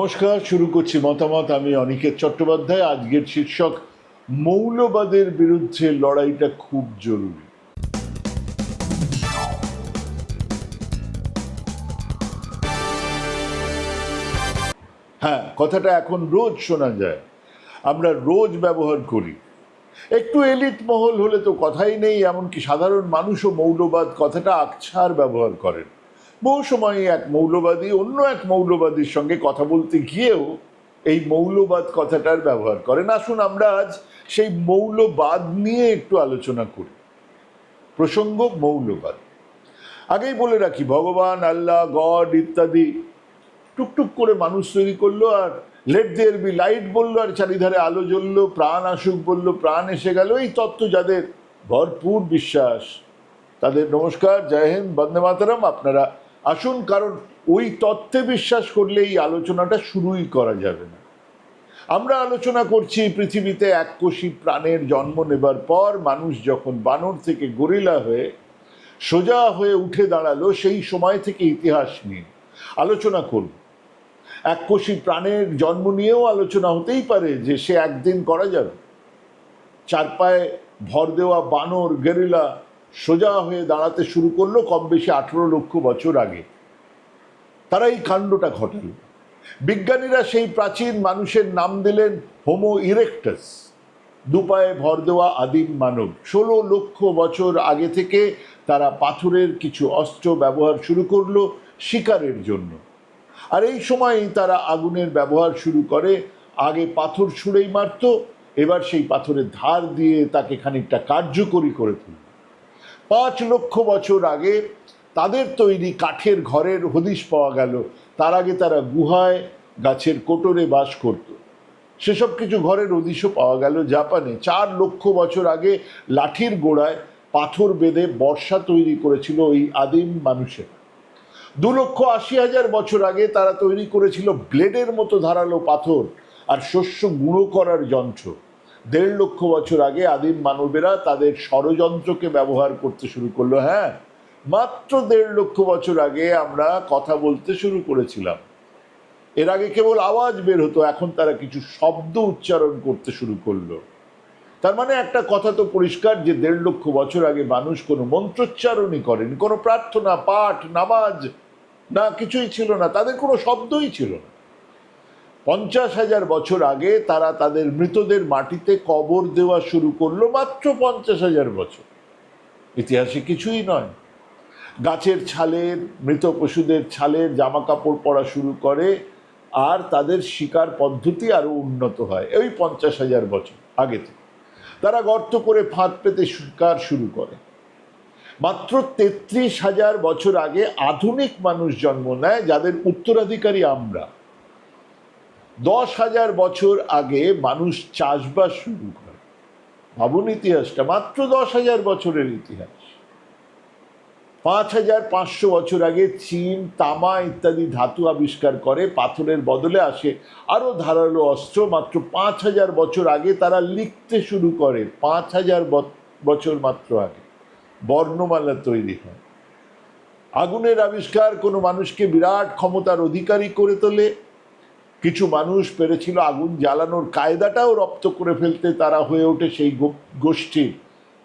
নমস্কার, শুরু করছি মতামত। আমি অনিকেত চট্টোপাধ্যায়। আজকের শীর্ষক, মৌলবাদের বিরুদ্ধে লড়াইটা খুব জরুরি। হ্যাঁ কথাটা এখন রোজ শোনা যায়। আমরা রোজ ব্যবহার করি। একটু এলিট মহল হলে তো কথাই নেই, এমনকি সাধারণ মানুষও মৌলবাদ কথাটা আকছার ব্যবহার করেন। বহু সময় এক মৌলবাদী অন্য এক মৌলবাদীর সঙ্গে কথা বলতে গিয়েও এই মৌলবাদ কথাটার ব্যবহার করেন আসুন আমরা আজ সেই মৌলবাদ নিয়ে একটু আলোচনা করি। প্রসঙ্গ মৌলবাদ। আগেই বলে রাখি, ভগবান, আল্লাহ, গড ইত্যাদি টুকটুক করে মানুষ তৈরি করল আর লেট দেয়ার বি লাইট বলল আর চারিধারে আলো জ্বললো, প্রাণ আসুক বলল, প্রাণ এসে গেল। এই তত্ত্ব যাদের ভরপুর বিশ্বাস, তাদের নমস্কার, জয় হিন্দ, বন্দে মাতারাম। আপনারা আসুন, কারণ ওই তত্ত্বে বিশ্বাস করলে এই আলোচনাটা শুরুই করা যাবে না। আমরা আলোচনা করছি পৃথিবীতে এককোষী প্রাণের জন্ম নেবার পর মানুষ যখন বানর থেকে গরিলা হয়ে সোজা হয়ে উঠে দাঁড়াল, সেই সময় থেকে ইতিহাস নিয়ে আলোচনা করব। এককোষী প্রাণের জন্ম নিয়েও আলোচনা হতেই পারে যে সে একদিন করা যাবে। চার পায়ে ভর দেওয়া বানর, গেরিলা সোজা হয়ে দাঁড়াতে শুরু করল কম বেশি আঠেরো লক্ষ বছর আগে। তারা এই কাণ্ডটা ঘটাল। বিজ্ঞানীরা সেই প্রাচীন মানুষের নাম দিলেন হোমো ইরেক্টাস দুপায়ে ভর দেওয়া আদিম মানব। ষোলো লক্ষ বছর আগে থেকে তারা পাথরের কিছু অস্ত্র ব্যবহার শুরু করল শিকারের জন্য। আর এই সময়ই তারা আগুনের ব্যবহার শুরু করে, আগে পাথর ছুঁড়েই মারত, এবার সেই পাথরের ধার দিয়ে তাকে খানিকটা কার্যকরী করে তুলল পাঁচ লক্ষ বছর আগে তাদের তৈরি কাঠের ঘরের হদিশ পাওয়া গেল। তার আগে তারা গুহায় গাছের কোটরে বাস করত। সেসব কিছু ঘরের হদিশও পাওয়া গেল জাপানে। চার লক্ষ বছর আগে লাঠির গোড়ায় পাথর বেঁধে বর্ষা তৈরি করেছিল ওই আদিম মানুষের। দু লক্ষ আশি হাজার বছর আগে তারা তৈরি করেছিল ব্লেডের মতো ধারালো পাথর আর শস্য গুঁড়ো করার যন্ত্র। দেড় লক্ষ বছর আগে আদিম মানবেরা তাদের ষড়যন্ত্রকে ব্যবহার করতে শুরু করল হ্যাঁ। মাত্র দেড় লক্ষ বছর আগে আমরা কথা বলতে শুরু করেছিলাম। এর আগে কেবল আওয়াজ বের হতো, এখন তারা কিছু শব্দ উচ্চারণ করতে শুরু করল। তার মানে একটা কথা তো পরিষ্কার যে দেড় লক্ষ বছর আগে মানুষ কোনো মন্ত্রোচ্চারণই করেনি, কোনো প্রার্থনা, পাঠ, নামাজ না কিছুই ছিল না, তাদের কোনো শব্দই ছিল না। পঞ্চাশ হাজার বছর আগে তারা তাদের মৃতদের মাটিতে কবর দেওয়া শুরু করল মাত্র পঞ্চাশ হাজার বছর। ইতিহাসে কিছুই নয়। গাছের ছালের মৃত পশুদের ছালের জামা কাপড় পরা শুরু করে আর তাদের শিকার পদ্ধতি আরও উন্নত হয় ওই পঞ্চাশ হাজার বছর আগে থেকে। তারা গর্ত করে ফাঁদ পেতে শিকার শুরু করে। মাত্র তেত্রিশ হাজার বছর আগে আধুনিক মানুষ জন্ম নেয় যাদের উত্তরাধিকারী আমরা। দশ হাজার বছর আগে মানুষ চাষবাস শুরু করে। ভাবুন ইতিহাসটা, মাত্র দশ হাজার বছরের ইতিহাস। পাঁচ হাজার পাঁচশো বছর আগে চীন, তামা ইত্যাদি ধাতু আবিষ্কার করে, পাথরের বদলে আসে আরও ধারালো অস্ত্র। মাত্র পাঁচ হাজার বছর আগে তারা লিখতে শুরু করে, পাঁচ হাজার বছর মাত্র আগে। বর্ণমালা তৈরি হয়। আগুনের আবিষ্কার কোনো মানুষকে বিরাট ক্ষমতার অধিকারী করে তোলে কিছু মানুষ পেরেছিল আগুন জ্বালানোর কায়দাটাও রপ্ত করে ফেলতে তারা হয়ে ওঠে সেই গোষ্ঠীর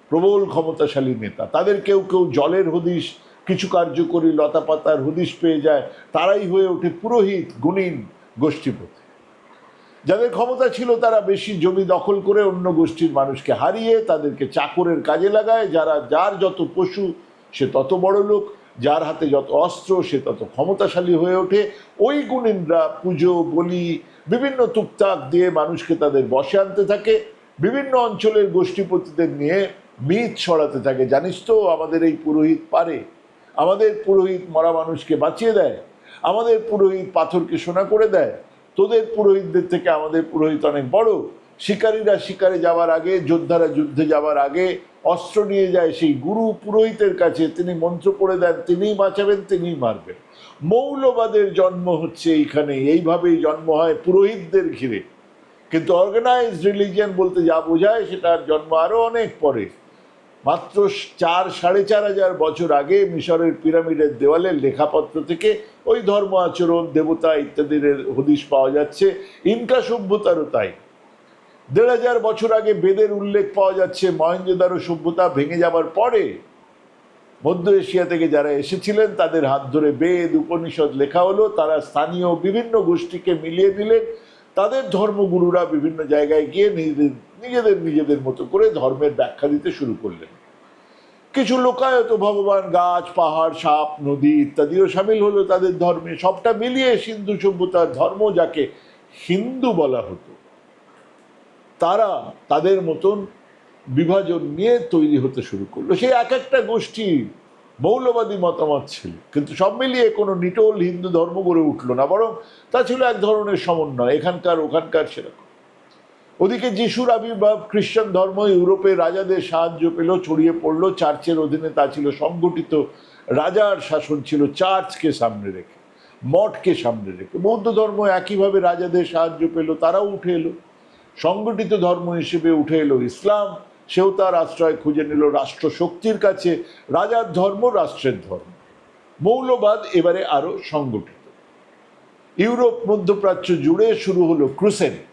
প্রবল ক্ষমতাশালী নেতা। তাদের কেউ কেউ জলের হদিশ, কিছু কার্যকরী লতাপাতার হদিশ পেয়ে যায়, তারাই হয়ে ওঠে পুরোহিত, গুণীন গোষ্ঠীপতি। যাদের ক্ষমতা ছিল তারা বেশি জমি দখল করে অন্য গোষ্ঠীর মানুষকে হারিয়ে তাদেরকে চাকরের কাজে লাগায়, যারা, যার যত পশু, সে তত বড় লোক যার হাতে যত অস্ত্র, সে তত ক্ষমতাশালী হয়ে ওঠে। ওই গুণিনরা পুজো, বলি, বিভিন্ন টুকটাক দিয়ে মানুষকে তাদের বসে আনতে থাকে। বিভিন্ন অঞ্চলের গোষ্ঠীপতিদের নিয়ে মিথ ছড়াতে থাকে। জানিস তো, আমাদের এই পুরোহিত পারে। আমাদের পুরোহিত মরা মানুষকে বাঁচিয়ে দেয়। আমাদের পুরোহিত পাথরকে সোনা করে দেয়। তোদের পুরোহিতদের থেকে আমাদের পুরোহিত অনেক বড়। শিকারীরা শিকারে যাওয়ার আগে, যোদ্ধারা যুদ্ধে যাওয়ার আগে অস্ত্র নিয়ে যায় সেই গুরু পুরোহিতের কাছে। তিনি মন্ত্র পড়ে দেন, তিনিই বাঁচাবেন, তিনিই মারবেন। মৌলবাদের জন্ম হচ্ছে এইখানে এইভাবেই জন্ম হয় পুরোহিতদের ঘিরে। কিন্তু অর্গানাইজড রিলিজিয়ান বলতে যা বোঝায় সেটার জন্ম আরও অনেক পরে। মাত্র চার, সাড়ে চার হাজার বছর আগে মিশরের পিরামিডের দেওয়ালে লেখাপত্র থেকে ওই ধর্ম আচরণ, দেবতা ইত্যাদির হদিশ পাওয়া যাচ্ছে। ইনকা সভ্যতারও তাই। দেড় হাজার বছর আগে বেদের উল্লেখ পাওয়া যাচ্ছে মহেঞ্জোদারো সভ্যতা ভেঙে যাবার পরে মধ্য এশিয়া থেকে যারা এসেছিলেন, তাদের হাত ধরে বেদ, উপনিষদ লেখা হলো, তারা স্থানীয় বিভিন্ন গোষ্ঠীকে মিলিয়ে দিলেন। তাদের ধর্মগুরুরা বিভিন্ন জায়গায় গিয়ে নিজেদের নিজেদের নিজেদের মতো করে ধর্মের ব্যাখ্যা দিতে শুরু করলেন। কিছু লোকায়ত, ভগবান, গাছ, পাহাড়, সাপ, নদী ইত্যাদিও সামিল হলো তাদের ধর্মে। সবটা মিলিয়ে সিন্ধু সভ্যতার ধর্ম যাকে হিন্দু বলা হতো। তারা তাদের মতন বিভাজন নিয়ে তৈরি হতে শুরু করল। সেই এক একটা গোষ্ঠী মৌলবাদী মতামত ছিল, কিন্তু সব মিলিয়ে কোনো নিটোল হিন্দু ধর্ম গড়ে উঠল না, বরং তা ছিল এক ধরনের সমন্বয়, এখানকার ওখানকার সেরকম। ওদিকে যিশুর আবির্ভাব, খ্রিস্টান ধর্ম, ইউরোপে রাজাদের সাহায্য পেল, ছড়িয়ে পড়ল, চার্চের অধীনে তা ছিল সংগঠিত, রাজার শাসন ছিল চার্চকে সামনে রেখে, মঠকে সামনে রেখে। বৌদ্ধ ধর্ম একইভাবে রাজাদের সাহায্য পেল, তারাও উঠে এলো। সংগঠিত ধর্ম হিসেবে উঠে এলো ইসলাম। সেও তার আশ্রয় খুঁজে নিল রাষ্ট্র শক্তির কাছে। রাজার ধর্ম রাষ্ট্রের ধর্ম। মৌলবাদ এবারে আরও সংগঠিত। ইউরোপ মধ্যপ্রাচ্য জুড়ে শুরু হলো ক্রুসেন্ট।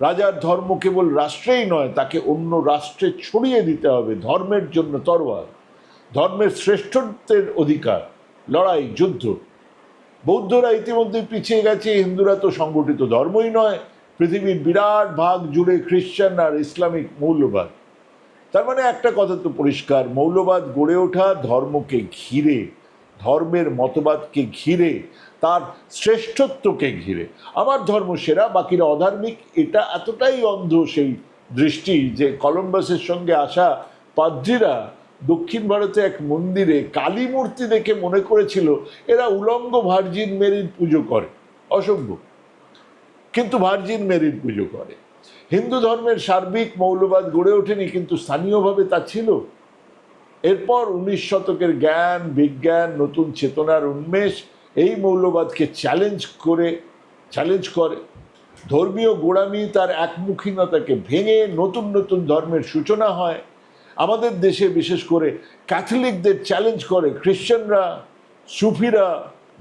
রাজার ধর্ম কেবল রাষ্ট্রেই নয়, তাকে অন্য রাষ্ট্রে ছড়িয়ে দিতে হবে। ধর্মের জন্য তরোয়ার ধর্মের শ্রেষ্ঠত্বের অধিকার, লড়াই, যুদ্ধ। বৌদ্ধরা ইতিমধ্যে পিছিয়ে গেছে, হিন্দুরা তো সংগঠিত ধর্মই নয়। পৃথিবীর বিরাট ভাগ জুড়ে খ্রিস্টান আর ইসলামিক মৌলবাদ। তার মানে একটা কথা তো পরিষ্কার, মৌলবাদ গড়ে ওঠা ধর্মকে ঘিরে, ধর্মের মতবাদকে ঘিরে, তার শ্রেষ্ঠত্বকে ঘিরে। আমার ধর্ম সেরা, বাকিরা অধার্মিক, এটা এতটাই অন্ধ সেই দৃষ্টি যে কলম্বাসের সঙ্গে আসা পাদ্রীরা দক্ষিণ ভারতে এক মন্দিরে কালী মূর্তি দেখে মনে করেছিল, এরা উলঙ্গ ভার্জিন মেরির পুজো করে। অসভ্য কিন্তু ভার্জিন মেরির পুজো করে। হিন্দু ধর্মের সার্বিক মৌলবাদ গড়ে ওঠেনি, কিন্তু স্থানীয়ভাবে তা ছিল। এরপর উনিশ শতকের জ্ঞান, বিজ্ঞান, নতুন চেতনার উন্মেষ এই মৌলবাদকে চ্যালেঞ্জ করে চ্যালেঞ্জ করে। ধর্মীয় গোড়ামি তার একমুখীনতাকে ভেঙে নতুন নতুন ধর্মের সূচনা হয়। আমাদের দেশে বিশেষ করে ক্যাথলিকদের চ্যালেঞ্জ করে খ্রিশ্চানরা সুফিরা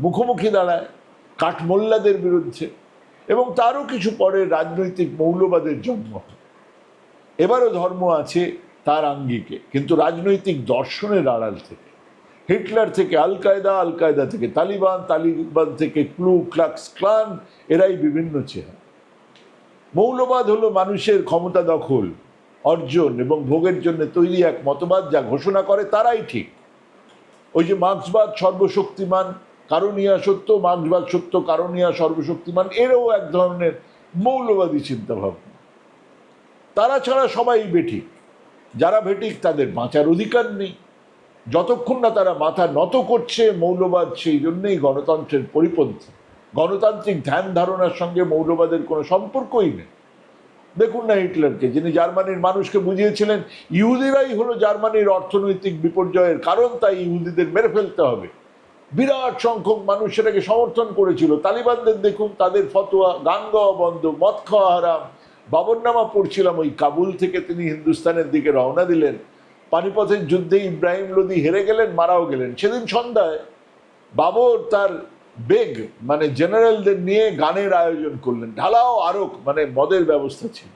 মুখোমুখি দাঁড়ায়, কাঠমোল্লাদের বিরুদ্ধে। এবং তারও কিছু পরে রাজনৈতিক মৌলবাদের জন্ম। এবারও ধর্ম আছে তার আঙ্গিকে, কিন্তু রাজনৈতিক দর্শনের আড়াল থেকে। হিটলার থেকে আল কায়দা আল কায়দা থেকে তালিবান তালিবান থেকে ক্লু, ক্লাক্স ক্লান, এরাই বিভিন্ন চেহারা। মৌলবাদ হলো মানুষের ক্ষমতা দখল, অর্জন এবং ভোগের জন্য তৈরি এক মতবাদ যা ঘোষণা করে তারাই ঠিক। ওই যে মার্ক্সবাদ সর্বশক্তিমান কারণিয়া সত্য মার্ক্সবাদ সত্য, কারণিয়া সর্বশক্তিমান, এরও এক ধরনের মৌলবাদী চিন্তাভাবনা। তারা ছাড়া সবাই বেঠিক। যারা বেঠিক, তাদের বাঁচার অধিকার নেই। যতক্ষণ না তারা মাথা নত করছে মৌলবাদ, সেই জন্যেই গণতন্ত্রের পরিপন্থী। গণতান্ত্রিক ধ্যান ধারণার সঙ্গে মৌলবাদের কোনো সম্পর্কই নেই। দেখুন না হিটলারকে, যিনি জার্মানির মানুষকে বুঝিয়েছিলেন, ইহুদিরাই হলো জার্মানির অর্থনৈতিক বিপর্যয়ের কারণ, তাই ইহুদিদের মেরে ফেলতে হবে। বিরাট সংখ্যক মানুষ সেটাকে সমর্থন করেছিল। তালিবানদের দেখুন, তাদের ফতোয়া, গান গাওয়া বন্ধ, মদ খাওয়া হারাম। বাবরনামা পড়ছিলাম ওই কাবুল থেকে, তিনি হিন্দুস্তানের দিকে রওনা দিলেন। পানিপথের যুদ্ধে ইব্রাহিম লোদি হেরে গেলেন, মারাও গেলেন। সেদিন সন্ধ্যায় বাবর তার বেগ মানে জেনারেলদের নিয়ে গানের আয়োজন করলেন। ঢালাও আরক মানে মদের ব্যবস্থা ছিল।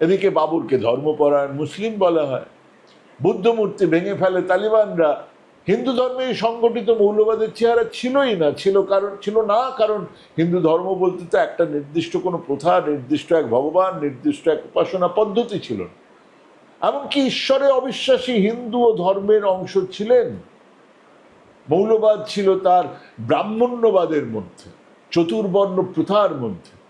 এদিকে বাবুরকে ধর্মপরায়ণ মুসলিম বলা হয়। বুদ্ধ মূর্তি ভেঙে ফেলে তালিবানরা হিন্দু ধর্মে এই সংগঠিত মৌলবাদের চেহারা ছিলই না, ছিল কারণ ছিল না, কারণ হিন্দু ধর্ম বলতে তো একটা নির্দিষ্ট কোনো প্রথা, নির্দিষ্ট এক ভগবান, নির্দিষ্ট এক উপাসনা পদ্ধতি ছিল না। এমনকি ঈশ্বরে অবিশ্বাসী হিন্দু ও ধর্মের অংশ ছিলেন। মৌলবাদ ছিল তার ব্রাহ্মণ্যবাদের মধ্যে, চতুর্বর্ণ প্রথার মধ্যে।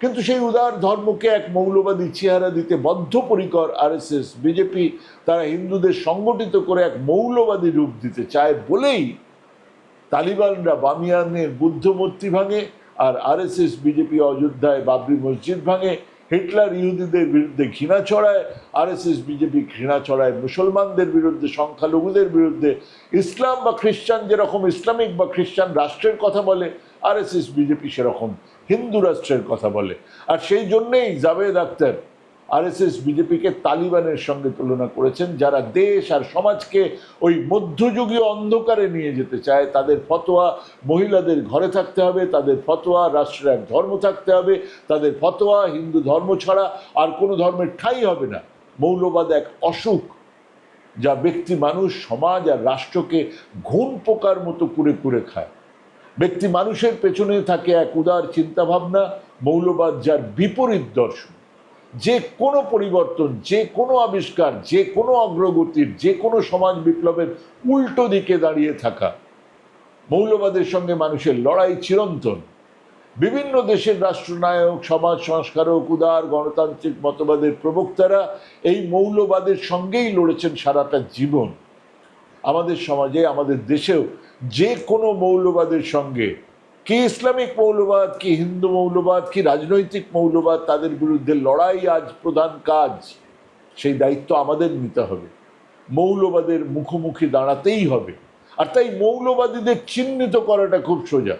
কিন্তু সেই উদার ধর্মকে এক মৌলবাদী চেহারা দিতে বদ্ধপরিকর আরএসএস, বিজেপি তারা হিন্দুদের সংগঠিত করে এক মৌলবাদী রূপ দিতে চায় বলেই তালিবানরা বামিয়ানের বুদ্ধ মূর্তি ভাঙে আর আরএসএস, বিজেপি অযোধ্যায় বাবরি মসজিদ ভাঙে। হিটলার ইহুদিদের বিরুদ্ধে ঘৃণা ছড়ায়, আরএসএস, বিজেপি ঘৃণা ছড়ায়, মুসলমানদের বিরুদ্ধে, সংখ্যালঘুদের বিরুদ্ধে, ইসলাম বা খ্রিস্টান যেরকম ইসলামিক বা খ্রিস্টান রাষ্ট্রের কথা বলে, আরএসএস, বিজেপি সেরকম হিন্দু রাষ্ট্রের কথা বলে। আর সেই জন্যেই জাভেদ আক্তার আরএসএস বিজেপিকে তালিবানের সঙ্গে তুলনা করেছেন, যারা দেশ আর সমাজকে ওই মধ্যযুগীয় অন্ধকারে নিয়ে যেতে চায়। তাদের ফতোয়া মহিলাদের ঘরে থাকতে হবে, তাদের ফতোয়া রাষ্ট্রের এক ধর্ম থাকতে হবে, তাদের ফতোয়া হিন্দু ধর্ম ছাড়া আর কোনো ধর্মের ঠাঁই হবে না। মৌলবাদ এক অসুখ, যা ব্যক্তি, মানুষ, সমাজ আর রাষ্ট্রকে ঘুণ পোকার মতো কুড়ে কুড়ে খায়। ব্যক্তি, মানুষের পেছনে থাকে এক উদার চিন্তাভাবনা, মৌলবাদ যার বিপরীত দর্শন। যে কোনো পরিবর্তন, যে কোনো আবিষ্কার, যে কোনো অগ্রগতির, যে কোনো সমাজ বিপ্লবের উল্টো দিকে দাঁড়িয়ে থাকা, মৌলবাদের সঙ্গে মানুষের লড়াই চিরন্তন। বিভিন্ন দেশের রাষ্ট্রনায়ক, সমাজ সংস্কারক, উদার গণতান্ত্রিক মতবাদের প্রবক্তারা এই মৌলবাদের সঙ্গেই লড়েছেন সারাটা জীবন। আমাদের সমাজে, আমাদের দেশেও যে কোনো মৌলবাদের সঙ্গে কি ইসলামিক মৌলবাদ, কি হিন্দু মৌলবাদ, কি রাজনৈতিক মৌলবাদ, তাদের বিরুদ্ধে লড়াই আজ প্রধান কাজ। সেই দায়িত্ব আমাদের নিতে হবে। মৌলবাদের মুখোমুখি দাঁড়াতেই হবে। আর তাই মৌলবাদীদের চিহ্নিত করাটা খুব সোজা।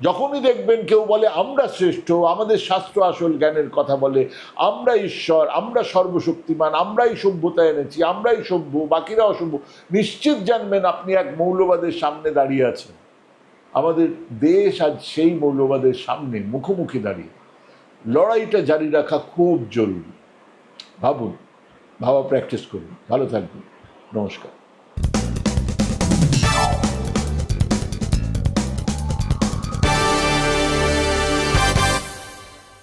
যখনই দেখবেন কেউ বলে, আমরা শ্রেষ্ঠ, আমাদের শাস্ত্র আসল জ্ঞানের কথা বলে আমরা ঈশ্বর, আমরা সর্বশক্তিমান, আমরাই সভ্যতা এনেছি, আমরাই সভ্য বাকিরা অসভ্য নিশ্চিত জানবেন আপনি এক মৌলবাদের সামনে দাঁড়িয়ে আছেন। আমাদের দেশ আজ সেই মৌলবাদের সামনে মুখোমুখি দাঁড়িয়ে। লড়াইটা জারি রাখা খুব জরুরি। ভাবুন, ভাবা প্র্যাকটিস করুন। ভালো থাকবেন। নমস্কার।